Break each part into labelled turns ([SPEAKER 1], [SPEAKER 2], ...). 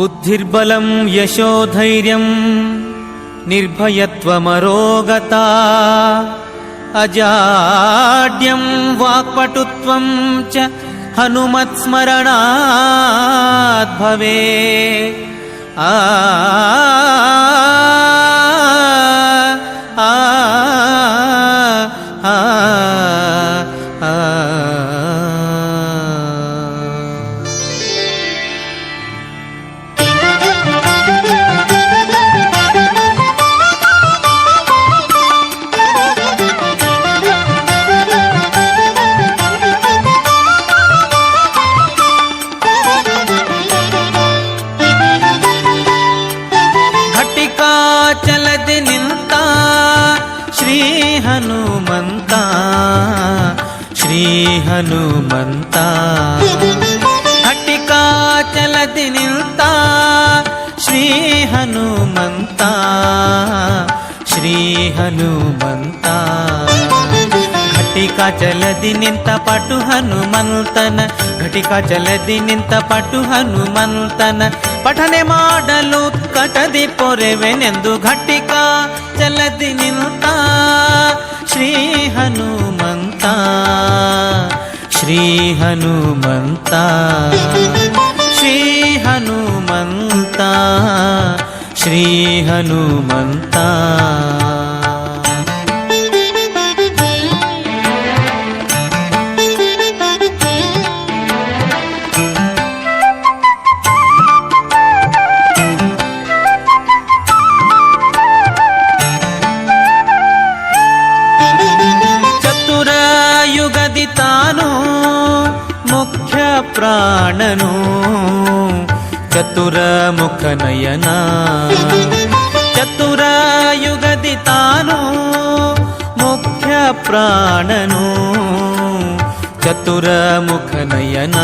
[SPEAKER 1] बुद्धिर्बलं यशोधैर्यं निर्भयत्वमरोगता। अजाड्यं वाक्पटुत्वं च हनुमत्स्मरणाद्भवे। आ ಹನುಮಂತ ಘಟಿಕಾ ಚಲದಿ ನಿಂತ ಶ್ರೀ ಹನುಮಂತ ಶ್ರೀ ಹನುಮಂತ ಘಟಿಕ ಜಲದಿ ನಿಂತ ಪಟು ಹನುಮಂತನ ಘಟಿಕ ಜಲದಿ ನಿಂತ ಪಟು ಹನುಮಂತನ ಪಠನೆ ಮಾಡಲು ಕಟದಿ ಪೊರೆವೆನೆಂದು ಘಟಿಕ ಜಲದಿ శ్రీ హనుమంత శ్రీ హనుమంత శ్రీ హనుమంత. తాను ಪ್ರಾಣನು ಚತುರ ಮುಖ ನಯನ ಚತುರ ಯುಗದಿ ತಾನು ಮುಖ್ಯ ಪ್ರಾಣನು ಚತುರ ಮುಖ ನಯನ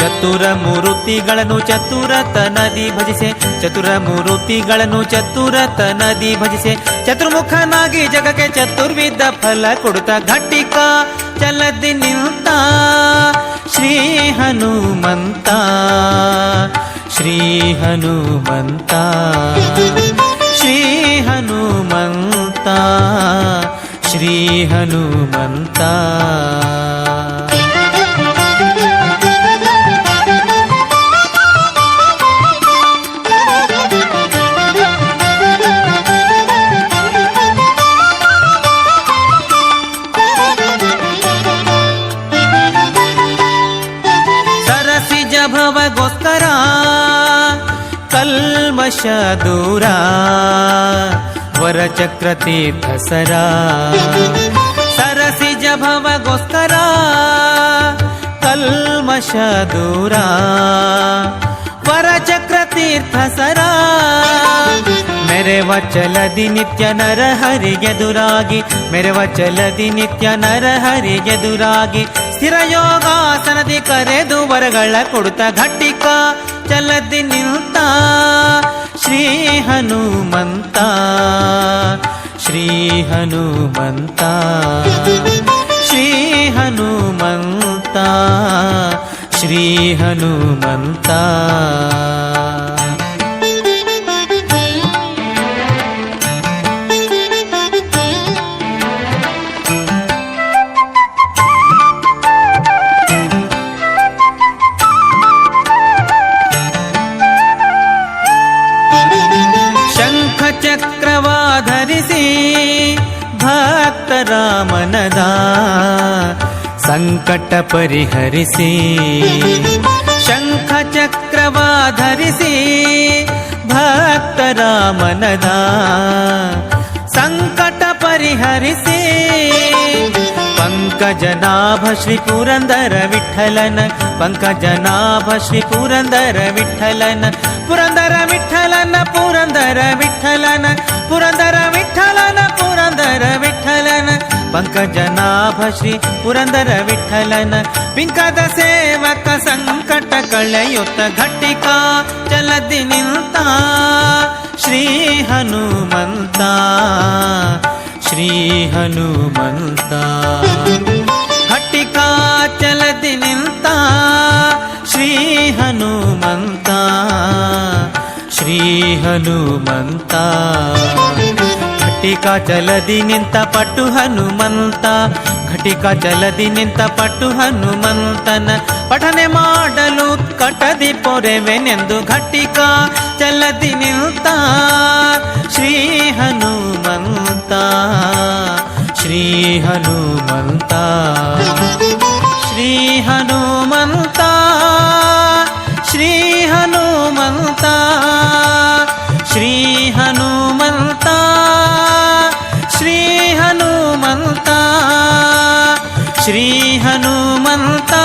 [SPEAKER 1] ಚತುರ ಮೂರುತಿಗಳನ್ನು ಚತುರತ ನದಿ ಭಜಿಸೆ ಚತುರ ಮೂರುತಿಗಳನ್ನು ಚತುರತ ನದಿ ಭಜಿಸೆ. ಚತುರ್ಮುಖನಾಗಿ ಜಗಕ್ಕೆ ಚತುರ್ವಿಧ ಫಲ ಕೊಡುತ್ತ ಘಟಿಕ ಚಲದಿ ನಿಂತ ಶ್ರೀ ಹನುಮಂತ ಶ್ರೀ ಹನುಮಂತ ಶ್ರೀ ಹನುಮಂತ ಶ್ರೀ ಹನುಮಂತ ಕಲ್ಮಶ ದೂರ ವರಚಕ್ರ ತೀರ್ಥ ಸರ ಸರಸಿಜ ಭವಗೋಸ್ಕರ ಕಲ್ಮಶ ದೂರ ವರಚಕ್ರ ತೀರ್ಥ ಸರ ಮೆರೆವ ಚಲದಿ ನಿತ್ಯ ನರ ಹರಿಗೆದುರಾಗಿ ಮೆರೆವ ಚಲದಿ ನಿತ್ಯ ನರ ಹರಿಗೆದುರಾಗಿ ಸ್ಥಿರ ಯೋಗಾಸನದಿ ಕರೆದು ವರಗಳ ಕೊಡುತ್ತ ಘಟಿಕ ಚಲದಿ ನಿಂತ ಶ್ರೀ ಹನುಮಂತ ಶ್ರೀ ಹನುಮಂತ ಶ್ರೀ ಹನುಮಂತ ಶ್ರೀ ಹನುಮಂತ रामनदाकट परिहरि शङ्ख चक्रवाधरिषि भक्त रामनदाकट परिहरि पङ्कजनाभ श्री पुरन्दर विठ्ठलन पङ्कजनाभ श्री पुरन्दर विठ्ठलन पुरन्दर विठलन पुरन्दर विठ्ठलन पुरन्दर विठलन ಪಂಕಜನಾಭ ಶ್ರೀ ಪುರಂದರ ವಿಠಲನ ಪಿಂಕದ ಸೇವಕ ಸಂಕಟ ಕಳೆಯುತ್ತ ಘಟಿಕ ಚಲದಿ ನಿಂತ ಶ್ರೀ ಹನುಮಂತ ಶ್ರೀ ಹನುಮಂತ ಘಟಿಕಾ ಚಲದಿ ನಿಂತ ಶ್ರೀ ಹನುಮಂತ ಹನುಮಂತ ఘటిక జలది నింత పట్టు హనుమంత ಘಟಿಕ ಜಲದಿ ನಿಂತ ಪಟ್ಟು ಹನುಮಂತನ ಪಠನೆ ಮಾಡಲು ಕಟದಿ ಪೊರೆವೆನೆಂದು ಘಟಿಕ ಜಲದಿ ನಿಂತ ಶ್ರೀ ಹನುಮಂತ ಶ್ರೀ ಹನುಮಂತ ಶ್ರೀ ಹನುಮಂತ श्रीहनुमन्ता